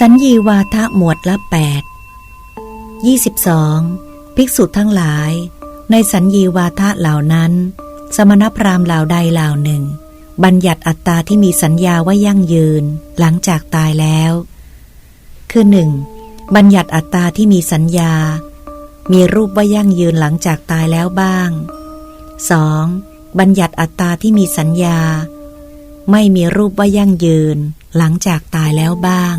สัญญีวาทะหมวดละแปดยี่สิบสองภิกษุทั้งหลาย ในสัญญีวาทะเหล่านั้น สมณพราหมณ์เหล่าใดเหล่าหนึ่ง บัญญัติอัตตาที่มีสัญญาว่ายั่งยืน หลังจากตายแล้ว คือหนึ่งบัญญัติอัตตาที่มีสัญญา มีรูปว่ายั่งยืนหลังจากตายแล้วบ้าง 2. บัญญัติอัตตาที่มีสัญญา ไม่มีรูปว่ายั่งยืน หลังจากตายแล้วบ้าง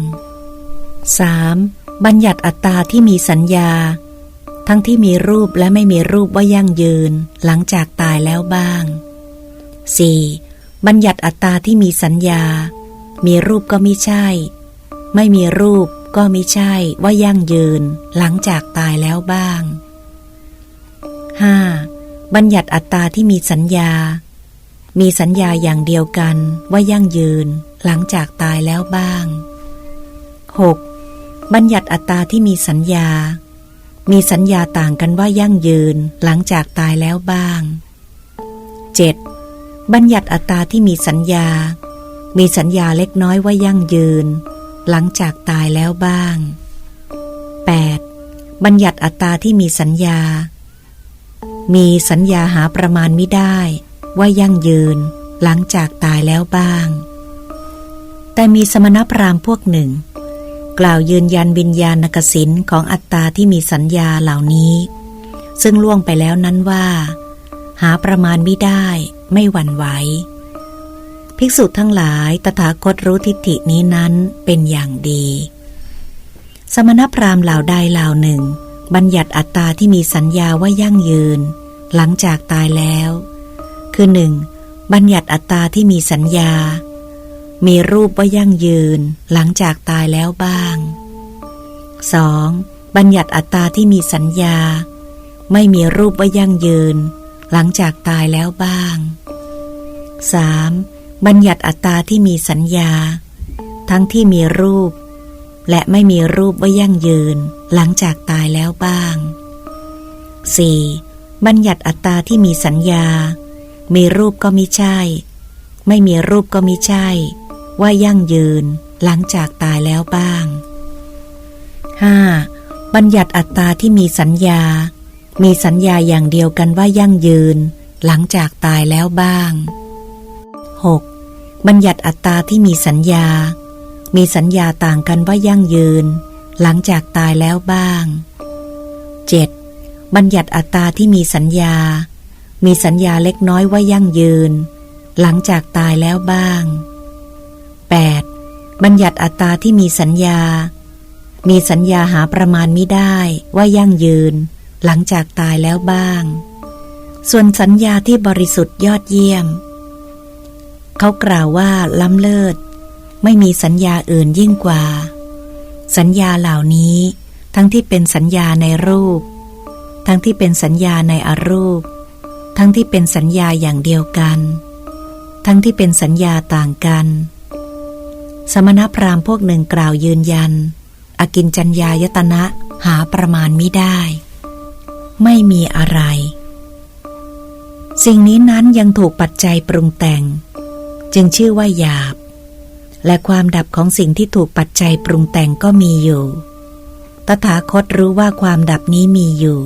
3. บัญญัติอัตตาที่มีสัญญา ทั้งที่มีรูปและไม่มีรูปว่ายั่งยืน หลังจากตายแล้วบ้าง 4. บัญญัติอัตตาที่มีสัญญา มีรูปก็ไม่ใช่ ไม่มีรูปก็ไม่ใช่ว่ายั่งยืน หลังจากตายแล้วบ้าง 5. บัญญัติอัตตาที่มีสัญญา มีสัญญาอย่างเดียวกันว่ายั่งยืน หลังจากตายแล้วบ้าง 6. บัญญัติอัตตาที่มีสัญญา มีสัญญาต่างกันว่ายั่งยืนหลังจากตายแล้วบ้าง 7. บัญญัติอัตตาที่มีสัญญา มีสัญญาเล็กน้อยว่ายั่งยืน หลังจากตายแล้วบ้าง 8. บัญญัติอัตตาที่มีสัญญา มีสัญญาหาประมาณไม่ได้ ว่ายั่งยืน หลังจากตายแล้วบ้าง แต่มีสมณพราหมณ์พวกหนึ่ง กล่าวยืนยันวิญญาณกสินของอัตตาที่มีสัญญาเหล่านี้ ซึ่งล่วงไปแล้วนั้นว่า หาประมาณไม่ได้ไม่หวั่นไหวภิกษุทั้งหลายตถาคตรู้ทิฏฐินี้นั้นเป็นอย่างดี สมณพราหมณ์เหล่าใดเหล่าหนึ่ง บัญญัติอัตตาที่มีสัญญาว่ายั่งยืน หลังจากตายแล้ว คือหนึ่งบัญญัติอัตตาที่มีสัญญา มีรูปว่ายั่งยืนหลังจากตายแล้วบ้าง 2. บัญญัติอัตตาที่มีสัญญา ไม่มีรูปว่ายั่งยืน หลังจากตายแล้วบ้าง 3. บัญญัติอัตตาที่มีสัญญา ทั้งที่มีรูป และไม่มีรูปว่ายั่งยืน หลังจากตายแล้วบ้าง 4. บัญญัติอัตตาที่มีสัญญา มีรูปก็มิใช่ ไม่มีรูปก็มิใช่ ว่ายั่งยืนหลังจากตายแล้วบ้าง 5. บัญญัติอัตตาที่มีสัญญา มีสัญญาอย่างเดียวกันว่ายั่งยืน หลังจากตายแล้วบ้าง 6. บัญญัติอัตตาที่มีสัญญา มีสัญญาต่างกันว่ายั่งยืน หลังจากตายแล้วบ้าง 7. บัญญัติอัตตาที่มีสัญญา มีสัญญาเล็กน้อยว่ายั่งยืน หลังจากตายแล้วบ้าง 8. บัญญัติอัตตาที่มีสัญญา มีสัญญาหาประมาณไม่ได้ว่ายั่งยืน หลังจากตายแล้วบ้าง ส่วนสัญญาที่บริสุทธิ์ยอดเยี่ยม เขากล่าวว่าล้ำเลิศ ไม่มีสัญญาอื่นยิ่งกว่า สัญญาเหล่านี้ทั้งที่เป็นสัญญาในรูป ทั้งที่เป็นสัญญาในอรูป ทั้งที่เป็นสัญญาอย่างเดียวกัน ทั้งที่เป็นสัญญาต่างกัน สมณพราหมณ์พวกหนึ่งกล่าวยืนยันอากินจัญญายตนะหาประมาณไม่ได้ ไม่มีอะไร สิ่งนี้นั้นยังถูกปัจจัยปรุงแต่ง จึงชื่อว่าหยาบ และความดับของสิ่งที่ถูกปัจจัยปรุงแต่งก็มีอยู่ ตถาคตรู้ว่าความดับนี้มีอยู่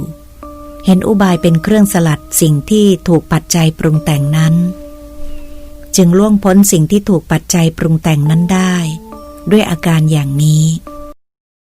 เห็นอุบายเป็นเครื่องสลัดสิ่งที่ถูกปัจจัยปรุงแต่งนั้นจึงล่วงพ้นสิ่งที่ถูกปัจจัยปรุงแต่งนั้นได้ ด้วยอาการอย่างนี้